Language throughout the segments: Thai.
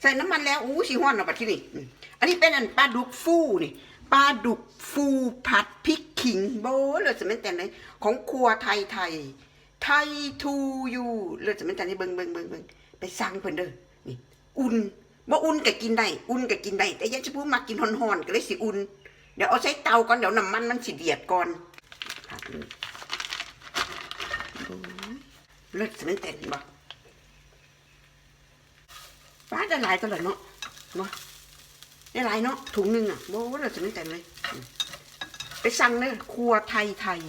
ใส่น้ำมันแล้วอู้สีห้อนเอาไปที่นี่อันนี้เป็นอันปลาดุกฟูนี่ปลาดุกฟูผัดพริกขิงโบเลยจะไม่แต่เลยของครัวไทยไทยไทยทูยูเลยจะไม่แต่นี่เบิงเบิงเบิงเบิงไปสั่งเพิ่นเด้อนี่อุ่นบ่อุ่นก็กินได้อุ่นก็กินได้แต่ยังจะพูดมากินห่อนๆก็เลยสิอุ่นเดี๋ยวเอาใช้เตาก่อนเดี๋ยวน้ำมันมันสิเดียดก่อนผัดเลยโอ้ยเลิศสมันเต็นบ่ ป้าจะหลายตลอดเนาะเนาะได้หลายเนาะถุงหนึ่งอะโบ้เลิศสมันเต็นเลย ไปสั่งเลยครัวไทยไทย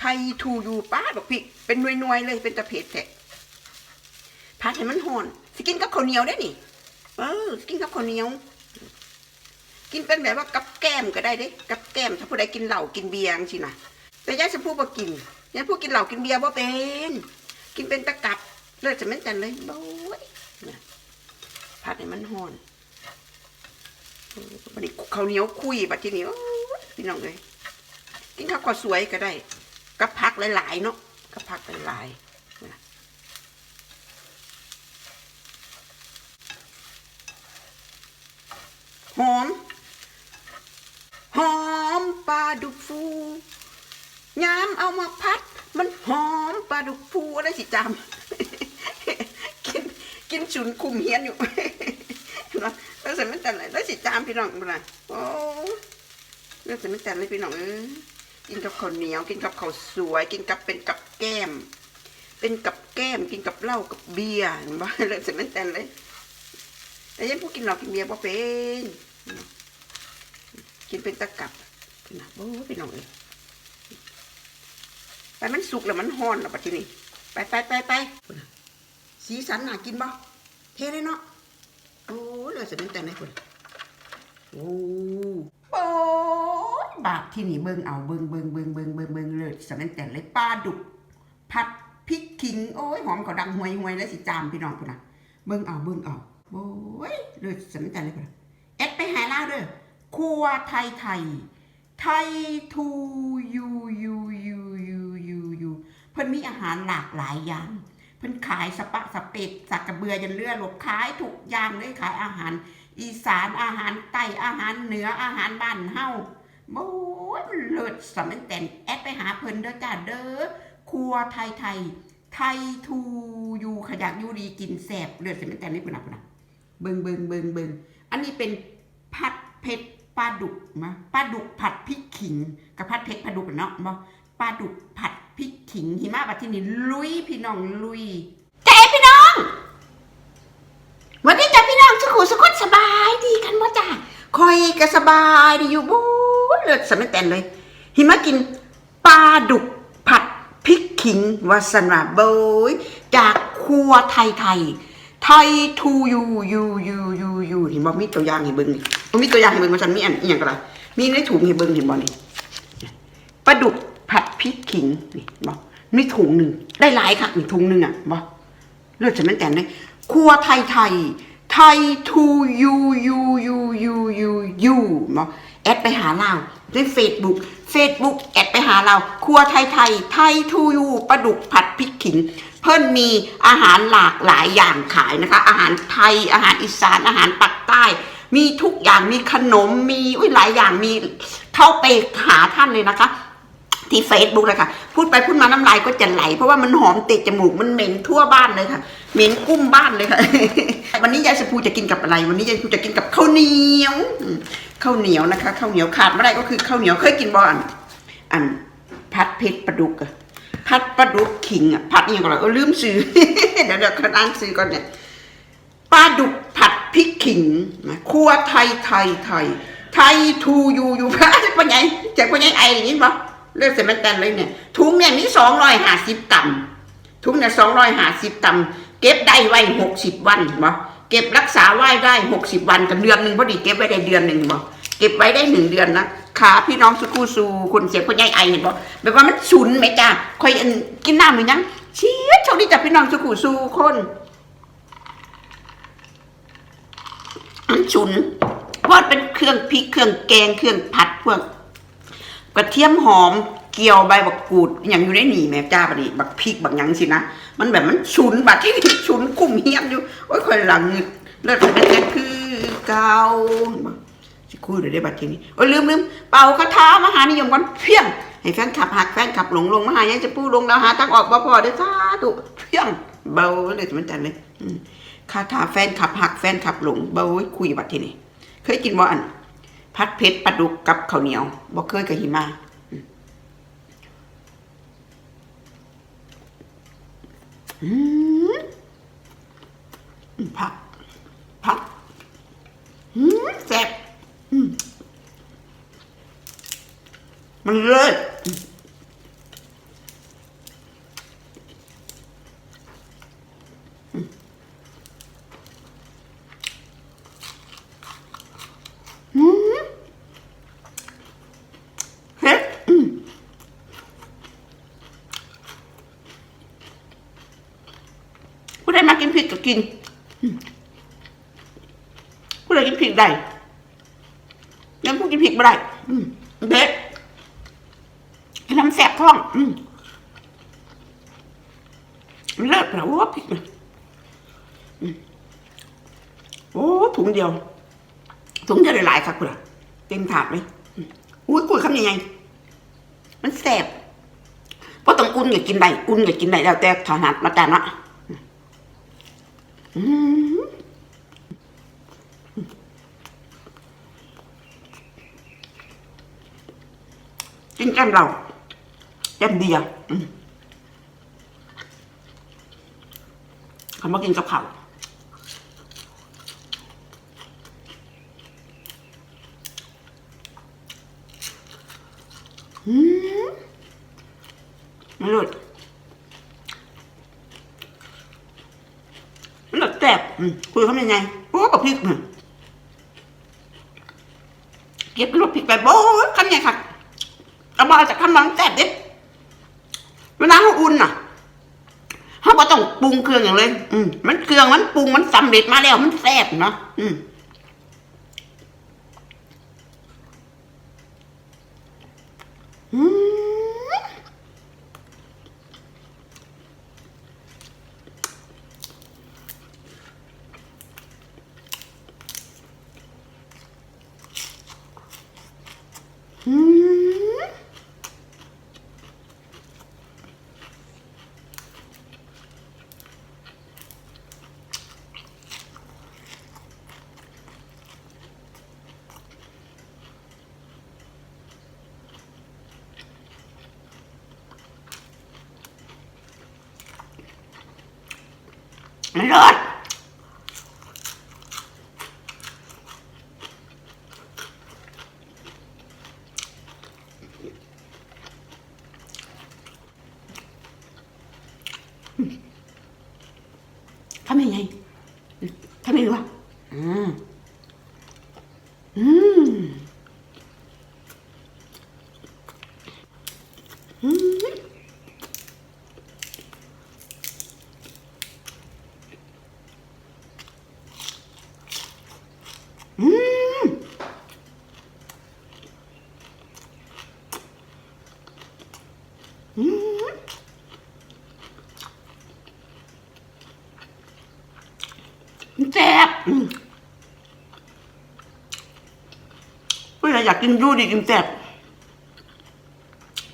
ไทยทูยูป้าบอกพี่เป็นหน่วยๆเลยเป็นตะเพ็ดแทะผัดให้มันหอนสกินกับข้าวเหนียวได้นี่เออสกินกับข้าวเหนียว กินเป็นแบบว่ากับแก้มก็ได้เด้ กับแก้มถ้าผู้ใดกินเหล้ากินเบียร์สินะแต่ยายจะพูดว่ากินยายพูดกินเหล้ากินเบียร์ว่าเป็น กินเป็นตะกับเลิศจะไม่จันเลยโอ้ย ผัดให้มันหอนบัดนี้ข้าวเหนียวคุยบัดทีนี้พี่น้องเลยกินข้าวข้าสวยก็ได้กับผักหลายๆเนาะกับผักหลายๆหอมหอมปลาดุกฟูยามเอามาพัด มันหอมปลาดุกฟูอะไรสิจามกิน กินฉุนคุมเฮียนอยู่แล้วแล้วสมัยแต่ไหนแล้วสิจามพี่น้องบ่ล่ะโอ้แล้วสมัยแต่เลยพี่น้องเออกินกับข้าวเหนียวกินกับข้าวสวยกินกับเป็นกับแก้ม เป็นกับแก้มกินกับเหล้ากับเบียร์เห็นบ่แล้วสมัยแต่เลยแต่ยังพวกกินเหล้ากินเบียร์บ่เป็นกินเป็นตะกับนะโอ้พี่น้องเอ้ยไปมันสุกแล้วมันฮ้อนแล้วปัจจุบันี้ไปไปไปไป สีสันน่ากินบ่เทเลยเนาะโอ้เลยจะเป็นแต่ไหนคนโอ้โอ้บาที่นี่เบิ่งเอาเบิ่งเบิ่งเบิ่งเบิ่งเบิ่งเบิ่งเลยสมันแต่เลยปลาดุกผัดพริกขิงโอ้ยหอมเขาดังห่วยห่วยแล้วสิจามพี่น้องพุ่นน่ะเบิ่งเอาเบิ่งเอาโอ้ยเลยสำคัญเลยพุ่นน่ะเอ็ดไปหาลาเด้อครัวไทยไทยไทยทูยูยูยูยูยูยูเพิ่นมีอาหารหลากหลายอย่าง เพิ่นขายสปะสเปกสักกระเบือยันเลือหลบขายทุกย่างเลยขายอาหาร อีสานอาหารใต้อาหารเหนืออาหารบ้านเฮาโอ้ยเลิศสำคัญแอดไปหาเพิ่นเด้อจ้าเด้อครัวไทยไทยไทยทูยูขยักยูดีกินแสบเลือดเสม็นแต่นี่ปุ่นนะปุ่นนะเบิงเบิงเบิงเบิงอันนี้เป็นผัดเผ็ดปลาดุกมาปลาดุกผัดพริกขิงกับผัดเผ็ดปลาดุกเนาะบ่ปลาดุกผัด พริกขิงหิมะบัดที่นี่ลุยพี่น้องลุยเจ๊พี่น้อง วันนี้จ้ะพี่น้องสุขุสุขสบายดีกันบ่จ้าคอยก็สบายดีอยู่บู๊เลือดสม็นแต่เลย หิมะกินปลาดุกผัดพริกขิงวาสนาโบยจากครัวไทยไทยไทยทูยูยูยูยูยูเห็นบ่มีตัวอย่างให้เบิ่งนี่มีตัวอย่างให้เบิ่งว่าฉันมีอันอีหยังก็ได้มีในถุงให้เบิ่งเห็นบ่นี่ปลาดุก พริกขิงนี่บ่มีถุงหนึ่งได้หลายค่ะนี่ถุงหนึ่งอะบ่เลือดฉันมันแต่งเลยครัวไทยไทยไทยทูยูยูยูยูยูยูบ่แอดไปหาเราในเฟซบุ๊กเฟซบุ๊กแอดไปหาเรา ครัวไทยไทย ไทยทูยูปลาดุกผัดพริกขิง เพิ่นมีอาหารหลากหลายอย่างขายนะคะ อาหารไทย อาหารอีสาน อาหารปักใต้ มีทุกอย่าง มีขนม มีอุ้ยหลายอย่าง มีเข้าไปหาท่านเลยนะคะ ที่เฟซบุ๊กเลยค่ะพูดไปพูดมาน้ำลายก็จะไหล เพราะว่ามันหอมติดจมูกมันเหม็นทั่วบ้านเลยค่ะ เหม็นกุ้มบ้านเลยค่ะ วันนี้ยายสพูจะกินกับอะไร วันนี้ยายสพูจะกินกับข้าวเหนียวข้าวเหนียวนะคะข้าวเหนียวขาดไม่ได้ก็คือข้าวเหนียวเคยกินบ่อนอันพัดเผ็ดปลาดุกอะพัดปลาดุกขิงอะพัดอหยังก่อนเออลืมซื้อเดี๋ยวเดี๋ยวอ่านซื้อก่อนเนี่ยปลาดุกผัดพริกขิงนะครัวไทยไทยไทยไทยทูยูอยู่พระปัญญาจากปัญญาไออย่างนี้ปะ เลือกเสร็จมันแตนเลยเนี่ยถุงเนี่ยมีสองร้อยห้าสิบกรัมถุงเนี่ยสองร้อยห้าสิบกรัมเก็บได้ไว้หกสิบวันปะเก็บรักษาไว้ได้หกสิบวันกับเดือนหนึ่งพอดีเก็บไว้ได้เดือนหนึ่งปะเก็บไว้ได้หนึ่งเดือนนะขาพี่น้องสุกูสูคนเสียคนใหญ่ไอเห็นปะแบบว่ามันฉุนไหมจ้าคอยกินน้ำหรือยังเชี่ยโชคดีจ้ะพี่น้องสุกูสูคนมันฉุนเพราะเป็นเครื่องพริกเครื่องแกงเครื่องผัดพวก กระเทียมหอมเกี่ยวใบบักกูดอย่างอยู่ในหนีแม่จ้าปะนี่บักพริกบักหยังสินะมันแบบมันฉุนบัดที่นี่ฉุนกุ้มเฮียมอยู่โอ้ยคอยหลังเลิศแต่แต่คือเก่าสิคุยเดี๋ยได้บัดทีนี้โอ้ยลืมลืมเป่าคาถามหานิยมก่อนเพียงให้แฟนขับหักแฟนขับหลงลงมาหายังจะปูลงแล้วหาทางออกบ่พอเด้อสาธุเพียงเบาเลยมันจันเลยคาถาแฟนขับหักแฟนขับหลงเบาคุยบัดทีนี้เคยกินบ่อัน พัดเพชรปลาดุกกับข้าวเหนียวบ่เคยกับหิมาอืมผักผักอืมแซ่บอืมมันเลิศอืมเฮ็ดอืมผู้ใดมากินผิดก็กินอืม ผู้ใดกินผิดได้ยังผู้กินผิดไม่ได้อืมเด็ดให้น้ำแสบท้องอืมมันเลิศเปล่าว่าผิดนะอืมโอ้ถุงเดียว ถุงเดียวหลายๆครับคุณล่ะเต็มถาดเลยอืมอุ้ยกุยคำยังไง มันแสบเพราะต้องอุ่นอย่ากินได้อุ่นอย่ากินได้แล้วแต่ถนัดมาแต่นะอืม กินแก้มเราแก้มเดียวอืมเขากินกับข้าวอืมมันหลุดมันหลุดแสบอืมคุยเขาเป็นไงโอ้กับพริกเก็บรถพริกไปโบ้ยคำไงค่ะ มาจากคำมันแสบดิเวลาเขาอุ่นน่ะเขาก็ต้องปรุงเครื่องอย่างเลย อืมมันเครื่องมันปรุงมันสำเร็จมาแล้วมันแซ่บเนาะอืมอืมอืมมัน เลิศทำยังไงทำยังไงวะอืมอืมอืม อืมอืมแซ่บอืม เวลาอยากกินยูดีกินแซ่บ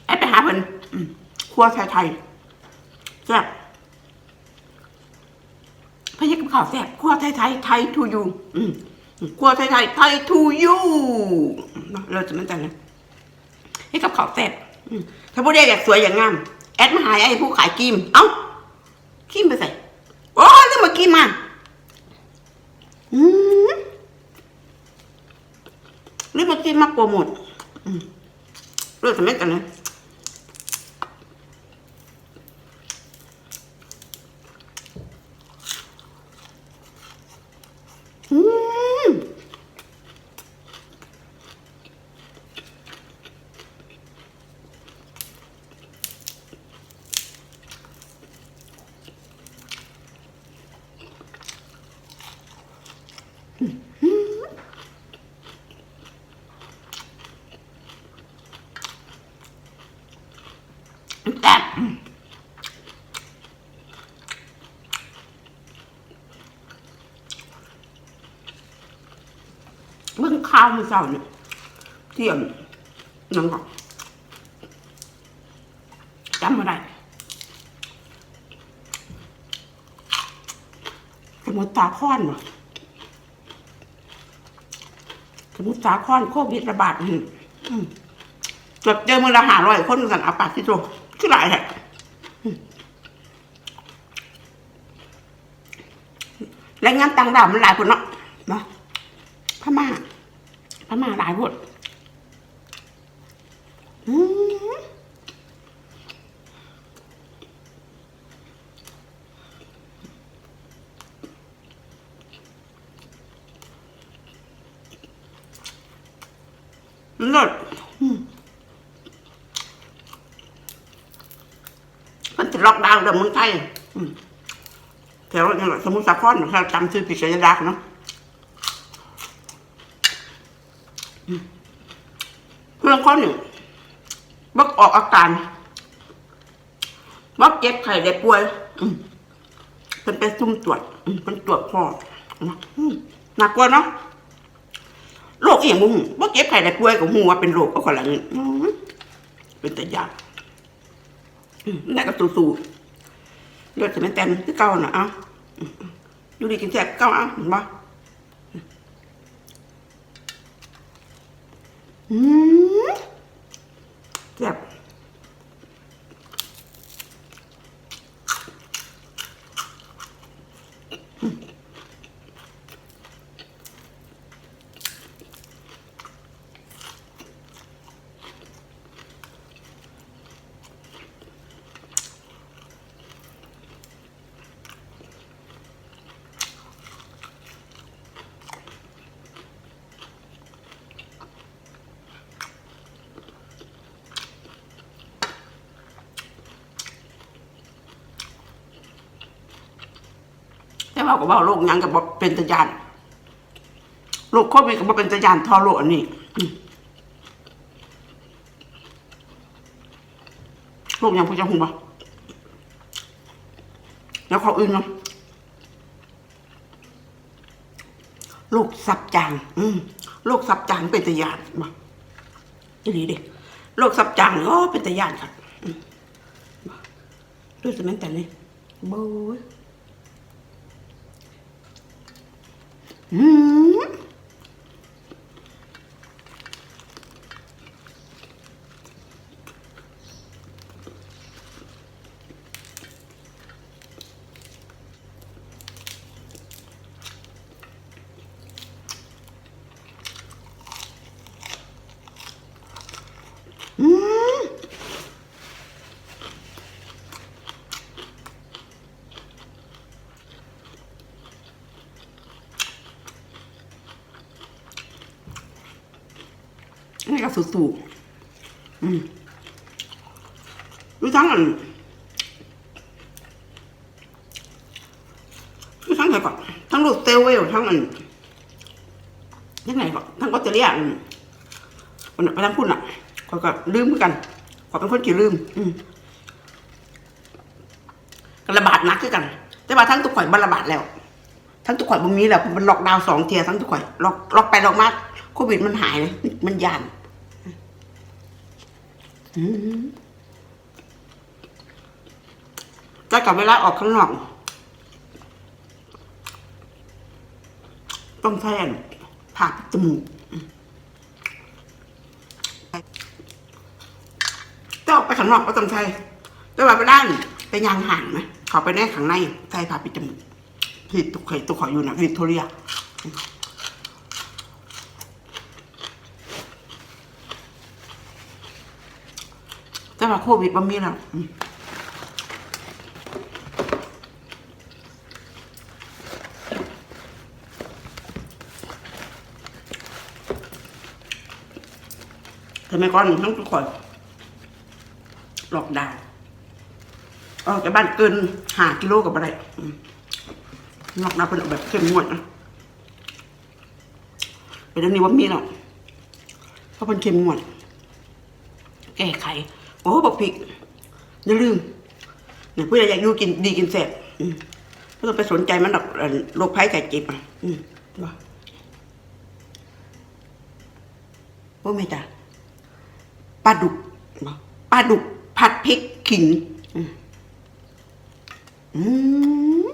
ไอ้ไปหาเพิ่นอืมครัวไทยไทยแซ่บพะยักกับข้าวแซ่บครัวไทยไทยไทยทูยูครัวไทยไทยไทยทูยูเราจะมันจังเลยให้กับขาวแซ่บถ้าผู้ใดอยากสวยอย่างงาม แอดมาหาไอ้ผู้ขายกิมเอ้ากิมไปใส่โอ้ยเรื่องมากิมมาอืมเหมากิมมาโปรโมทอืมเราจะมันจังเล แซ่บข้าวมือเศร้าเนี่ยเที่ยงนังก็จำมาได้สมุทรสาครเหรอสมุทรสาครโควิดระบาดอืมอืมเกือบเจอมือละหาร้อยคนกันอาปากที่โต คือหลายแหละอืมแรงงานต่างดาวมันหลายคนเนาะเนาะพม่าพม่าหลายคนอืมเลิศอืมมัน จะล็อกดาวน์เดิมเมืองไทยแถวจังหวัดสมุทรสาครเราจำชื่อผิดสัญลักษณ์เนาะเพื่อนเขาหนึ่งบักออกอาการบักเจ็บไข้ได้ป่วยเป็นไปซุ่มตรวจเป็นตรวจพ่อนะอืมน่ากลัวเนาะโรคเอียงบ่ฮู้บ่เก็บไข้ได้ป่วยก็ฮู้ว่าเป็นโรคก็คนละนี่อื้อเป็นแตายากอืมนั่นก็สู้ๆ เลือดจะไม่เต็มคือเก่าน่ะเอ้าดูดีกินแซ่บเก่าเอ้าเห็นบ่อืม แต่ว่าก็เว้าโรคยังก็บ่เป็นตาญาณโรคโควิดก็บ่เป็นตาญาณเท่อโรคอันนี้โรคยังพวกจ้าฮู้บ่แล้วเขาอื่นเนาะโรคซับจาง อืมโรคซับจางเป็นตะยานมาอีนีเด็กโรคซับจางก็เป็นตะยานครับอืมมาดูสิแม่นแต่นี่โบ้ย อืมอืม นี่ก็สูๆอืมดูทั้งอันดูทั้งไหนก่อนทั้งลูกเตลเวลทั้งอันยังไงก่อนทั้งออสเตรเลียอันอันนั้นไปทั้งคุณอะขอยก็ลืมเหมือนกันขอเป็นคนกี่ลืม อืมก็ระบาดนักคือกัน แต่ว่าทั้งตุกข่อยบันระบาดแล้วทั้งตุกข่อยบ่มีแหล้วมันล็อกดาวน์สองเทียทั้งตุกข่อยล็อกล็อกไปล็อกมาโควิดมันหายเลยมันยาน อืมก็กับเวลาออกข้างนอกต้องแทนผ่าปิดจมูกถ้ออกไปข้างนอกก็ต้องใช้แต่ว่าไปด้านไปยางห่างไหมเขาไปแน่ข้างในใส่ผ่าปิดจมูกที่ตุกไข่ตุกขออยู่นะวิกตอเรีย แต่ ว่าโควิดบ่มีแล้วอืมทำไมก่อนทั้งทุกคนหลอกดาวออกจากบ้านเกินหากิโลกับอะไรหลอกดาวเป็นแบบเข้มงวดนะเป็นเรื่องนี้ว่ามีแล้วเพราะเป็นเข้มงวด แก้ไข โอ้บอกพริกอย่าลืมเนี่ยเพื่ออยากอยู่กินดีกินแซ่บอืมไม่ต้องไปสนใจมันหรอกโรคภัยไข้เจ็บอะว่าโอ้ไม่จ้ะปลาดุกปลาดุกผัดพริกขิงอืม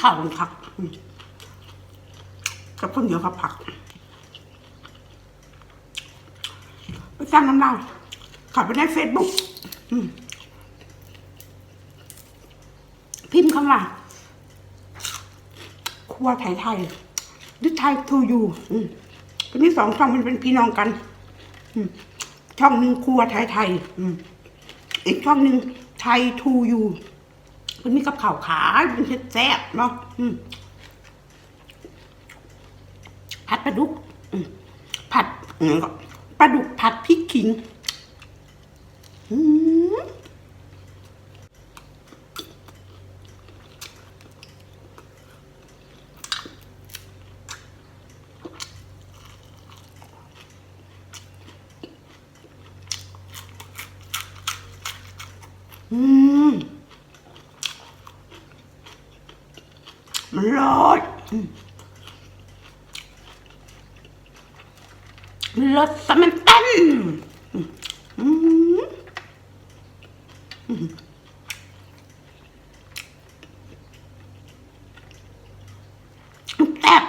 ข่าวผักอืมกับข้าวเหนียวกับผักไปสร้างน้ำลายขับไปในเฟซบุ๊กพิมพ์เข้ามาครัวไทยไทยหรือไทยทูยูก็มีสองช่องมันเป็นพี่น้องกันช่องหนึ่งครัวไทยไทยอีกช่องหนึ่งไทยทูยู มันมีกับข่าวขายมันแซ่บเนาะผัดปลาดุกผัดปลาดุกผัดพริกขิง อืม อืม มันรสอืมมันรสสมันเต้นอืมอืมอืม แซ่บ